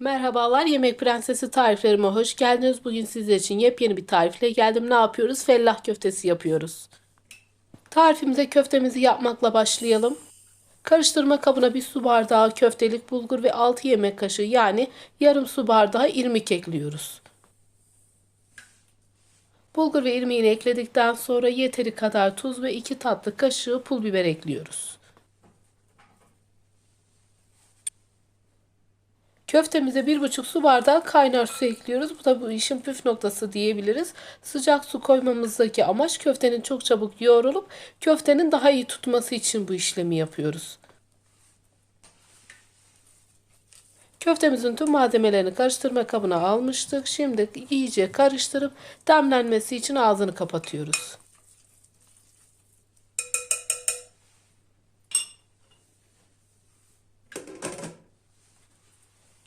Merhabalar Yemek Prensesi tariflerime hoş geldiniz. Bugün sizler için yepyeni bir tarifle geldim. Ne yapıyoruz? Fellah köftesi yapıyoruz. Tarifimize köftemizi yapmakla başlayalım. Karıştırma kabına bir su bardağı köftelik bulgur ve 6 yemek kaşığı yani yarım su bardağı irmik ekliyoruz. Bulgur ve irmiğini ekledikten sonra yeteri kadar tuz ve 2 tatlı kaşığı pul biber ekliyoruz. Köftemize bir buçuk su bardağı kaynar su ekliyoruz. Bu da bu işin püf noktası diyebiliriz. Sıcak su koymamızdaki amaç köftenin çok çabuk yoğrulup köftenin daha iyi tutması için bu işlemi yapıyoruz. Köftemizin tüm malzemelerini karıştırma kabına almıştık. Şimdi iyice karıştırıp demlenmesi için ağzını kapatıyoruz.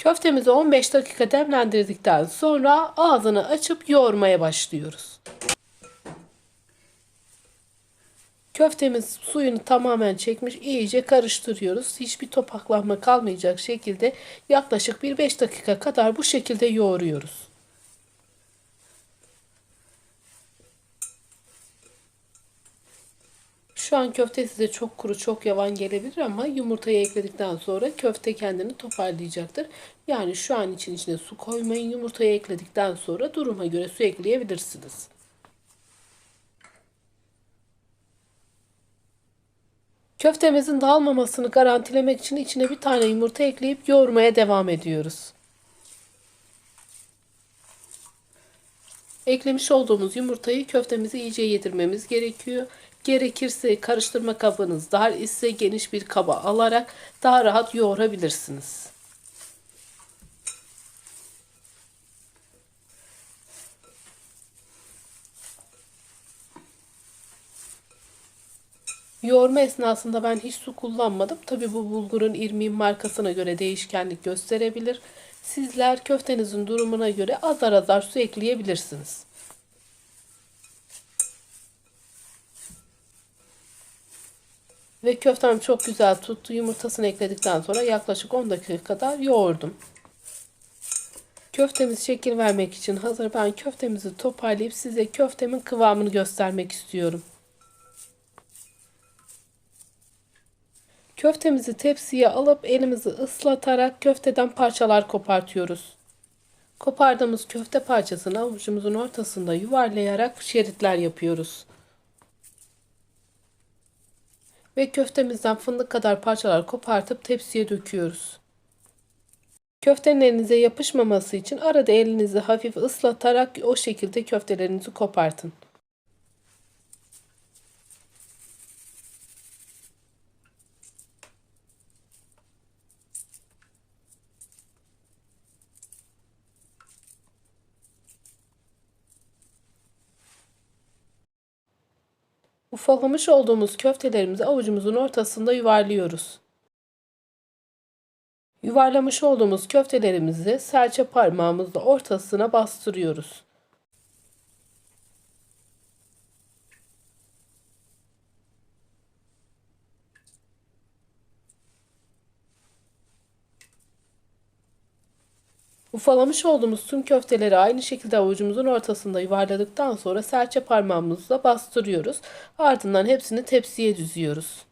Köftemizi 15 dakika demlendirdikten sonra ağzını açıp yoğurmaya başlıyoruz. Köftemiz suyunu tamamen çekmiş iyice karıştırıyoruz. Hiçbir topaklanma kalmayacak şekilde yaklaşık bir 5 dakika kadar bu şekilde yoğuruyoruz. Şu an köfte size çok kuru, çok yavan gelebilir ama yumurtayı ekledikten sonra köfte kendini toparlayacaktır. Yani şu an için içine su koymayın. Yumurtayı ekledikten sonra duruma göre su ekleyebilirsiniz. Köftemizin dağılmamasını garantilemek için içine bir tane yumurta ekleyip yoğurmaya devam ediyoruz. Eklemiş olduğumuz yumurtayı köftemizi iyice yedirmemiz gerekiyor. Gerekirse karıştırma kabınız dar ise geniş bir kaba alarak daha rahat yoğurabilirsiniz. Yoğurma esnasında ben hiç su kullanmadım. Tabi bu bulgurun irmiğin markasına göre değişkenlik gösterebilir. Sizler köftenizin durumuna göre azar azar su ekleyebilirsiniz. Ve köftem çok güzel tuttu. Yumurtasını ekledikten sonra yaklaşık 10 dakika kadar yoğurdum. Köftemiz şekil vermek için hazır. Ben köftemizi toparlayıp size köftemin kıvamını göstermek istiyorum. Köftemizi tepsiye alıp elimizi ıslatarak köfteden parçalar kopartıyoruz. Kopardığımız köfte parçasını avucumuzun ortasında yuvarlayarak şeritler yapıyoruz. Ve köftemizden fındık kadar parçalar kopartıp tepsiye döküyoruz. Köftenin elinize yapışmaması için arada elinizi hafif ıslatarak o şekilde köftelerinizi kopartın. Ufalamış olduğumuz köftelerimizi avucumuzun ortasında yuvarlıyoruz. Yuvarlamış olduğumuz köftelerimizi serçe parmağımızla ortasına bastırıyoruz. Ufalamış olduğumuz tüm köfteleri aynı şekilde avucumuzun ortasında yuvarladıktan sonra serçe parmağımızla bastırıyoruz. Ardından hepsini tepsiye düzüyoruz.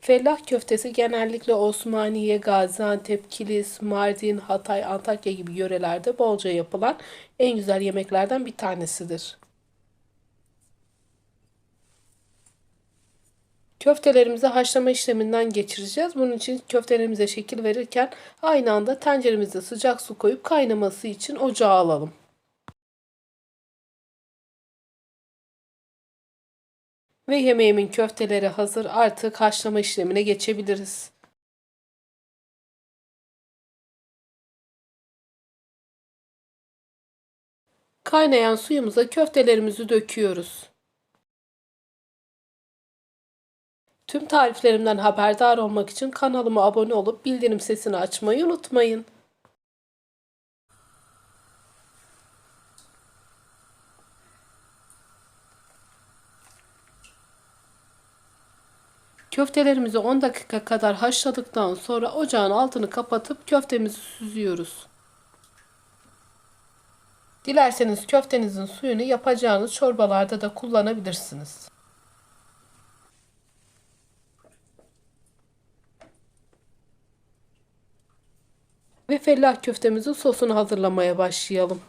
Fellah köftesi genellikle Osmaniye, Gaziantep, Kilis, Mardin, Hatay, Antakya gibi yörelerde bolca yapılan en güzel yemeklerden bir tanesidir. Köftelerimizi haşlama işleminden geçireceğiz. Bunun için köftelerimize şekil verirken aynı anda tenceremize sıcak su koyup kaynaması için ocağa alalım. Ve yemeğimin köfteleri hazır. Artık haşlama işlemine geçebiliriz. Kaynayan suyumuza köftelerimizi döküyoruz. Tüm tariflerimden haberdar olmak için kanalıma abone olup bildirim sesini açmayı unutmayın. Köftelerimizi 10 dakika kadar haşladıktan sonra ocağın altını kapatıp köftemizi süzüyoruz. Dilerseniz köftenizin suyunu yapacağınız çorbalarda da kullanabilirsiniz. Ve fellah köftemizin sosunu hazırlamaya başlayalım.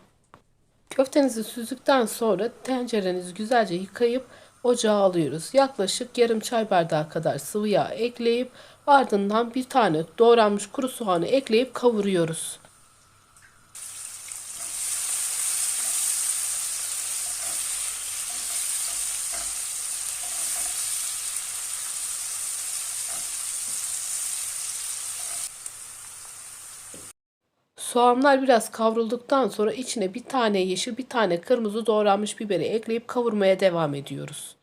Köftenizi süzdükten sonra tencerenizi güzelce yıkayıp ocağa alıyoruz. Yaklaşık yarım çay bardağı kadar sıvı yağ ekleyip ardından bir tane doğranmış kuru soğanı ekleyip kavuruyoruz. Soğanlar biraz kavrulduktan sonra içine bir tane yeşil bir tane kırmızı doğranmış biberi ekleyip kavurmaya devam ediyoruz.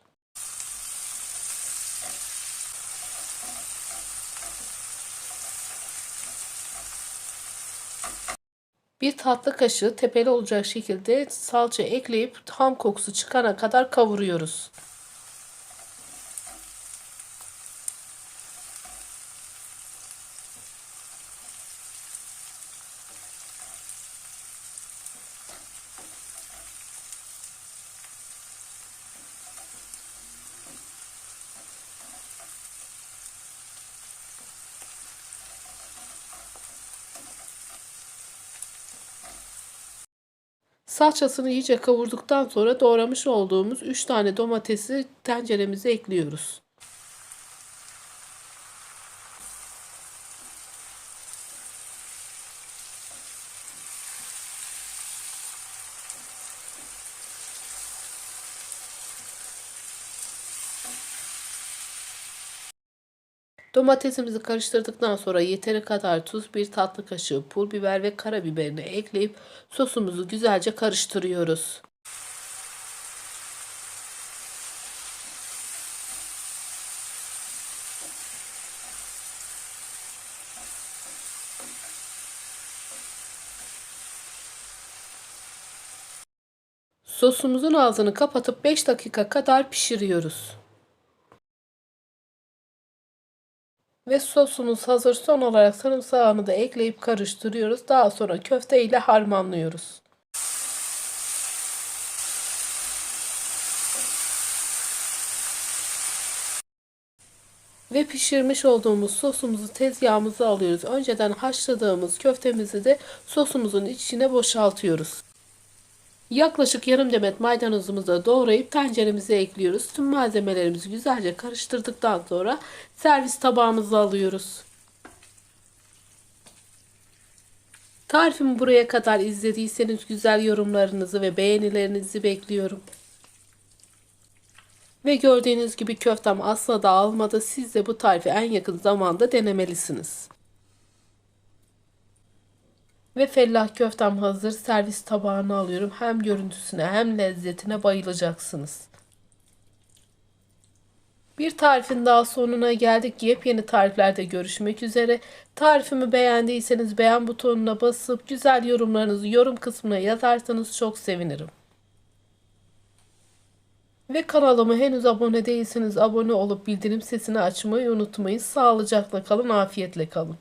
Bir tatlı kaşığı tepeli olacak şekilde salça ekleyip ham kokusu çıkana kadar kavuruyoruz. Salçasını iyice kavurduktan sonra doğramış olduğumuz 3 tane domatesi tenceremize ekliyoruz. Domatesimizi karıştırdıktan sonra yeteri kadar tuz, bir tatlı kaşığı pul biber ve karabiberini ekleyip sosumuzu güzelce karıştırıyoruz. Sosumuzun ağzını kapatıp 5 dakika kadar pişiriyoruz. Ve sosumuz hazır. Son olarak sarımsağını da ekleyip karıştırıyoruz. Daha sonra köfte ile harmanlıyoruz. Ve pişirmiş olduğumuz sosumuzu tezgahımıza alıyoruz. Önceden haşladığımız köftemizi de sosumuzun içine boşaltıyoruz. Yaklaşık yarım demet maydanozumuzu da doğrayıp tenceremize ekliyoruz. Tüm malzemelerimizi güzelce karıştırdıktan sonra servis tabağımıza alıyoruz. Tarifimi buraya kadar izlediyseniz güzel yorumlarınızı ve beğenilerinizi bekliyorum. Ve gördüğünüz gibi köftem asla dağılmadı. Siz de bu tarifi en yakın zamanda denemelisiniz. Ve fellah köftem hazır. Servis tabağına alıyorum. Hem görüntüsüne hem lezzetine bayılacaksınız. Bir tarifin daha sonuna geldik. Yepyeni tariflerde görüşmek üzere. Tarifimi beğendiyseniz beğen butonuna basıp güzel yorumlarınızı yorum kısmına yazarsanız çok sevinirim. Ve kanalıma henüz abone değilseniz abone olup bildirim sesini açmayı unutmayın. Sağlıcakla kalın, afiyetle kalın.